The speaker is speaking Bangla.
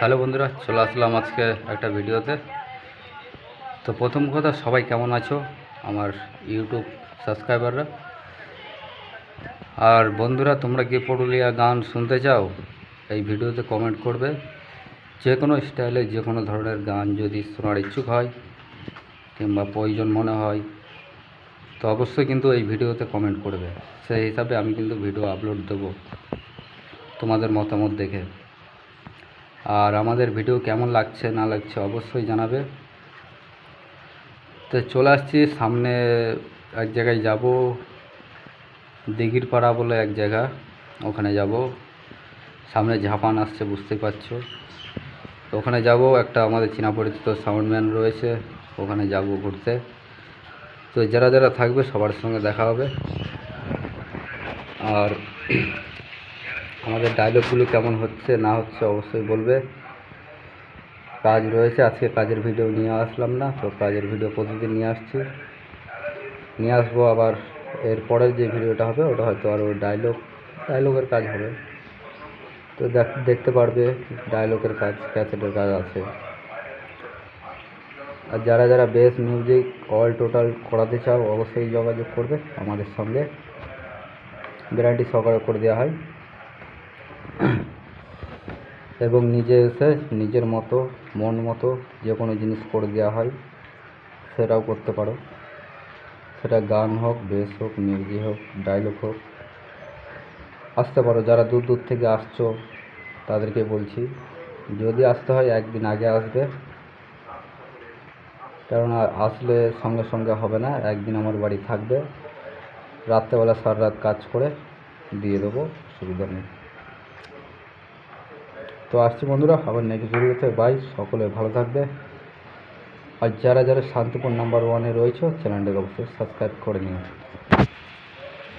হ্যালো বন্ধুরা, চলে আসলাম আজকে একটা ভিডিওতে। তো প্রথম কথা, সবাই কেমন আছো? আমার ইউটিউব সাবস্ক্রাইবাররা। আর বন্ধুরা, তোমরা কি পুরুলিয়া গান শুনতে চাও? এই ভিডিওতে কমেন্ট করবে। যে কোনো স্টাইলে যে কোনো ধরনের গান যদি শোনার ইচ্ছুক হয়, কিংবা প্রয়োজন মনে হয়, তো অবশ্যই কিন্তু এই ভিডিওতে কমেন্ট করবে। সেই হিসাবে আমি কিন্তু ভিডিও আপলোড দেবো তোমাদের মতামত দেখে। আর আমাদের ভিডিও কেমন লাগছে, না লাগছে অবশ্যই জানাবে। তো চলে আসছি, সামনে এক জায়গায় যাব। দিঘির পাড়া বলে এক জায়গা, ওখানে যাব। সামনে ঝাপান আসছে, বুঝতেই পারছ। তো ওখানে যাব, একটা আমাদের চীনা পরিচিত সাউন্ডম্যান রয়েছে, ওখানে যাব ঘুরতে। তো যারা যারা থাকবে, সবার সঙ্গে দেখা হবে। আর আমাদের ডায়লগগুলো কেমন হচ্ছে, না হচ্ছে অবশ্যই বলবে। কাজ রয়েছে, আজকে কাজের ভিডিও নিয়ে আসলাম না, তো কাজের ভিডিও প্রতিদিন নিয়ে আসছি। নিয়ে আসব আবার এর পরের যে ভিডিওটা হবে, ওটা হয়তো আরও ডায়লগ ডায়লগের কাজ হবে। তো দেখ- দেখতে পারবে ডায়লগের কাজ ক্যাসেটের কাজ আছে। আর যারা যারা বেস মিউজিক অল টোটাল করাতে চাও, অবশ্যই যোগাযোগ করবে আমাদের সঙ্গে। গ্যারান্টি সহকারে করে দেওয়া হয়। এবং নিজে এসে নিজের মতো, মন মতো যে কোনো জিনিস করে দেওয়া হয়, সেটাও করতে পারো। সেটা গান হোক, বেস হোক, মিউজিক হোক ডায়লগ হোক, আসতে পারো। যারা দূর দূর থেকে আসছো, তাদেরকে বলছি, যদি আসতে হয়, একদিন আগে আসবে। কেননা আসলে সঙ্গে সঙ্গে হবে না, একদিন আমার বাড়ি থাকবে। রাত্রেবেলা সারা রাত কাজ করে দিয়ে দেবো, সুবিধা নেই। তো আসছি বন্ধুরা, আবার নেক্সট ভিডিওতে বাই সকলে ভালো থাকবে। আর যারা যারা শান্তিপুর নাম্বার ওয়ানে রয়েছে চ্যানেলটাকে অবশ্যই সাবস্ক্রাইব করে নিও।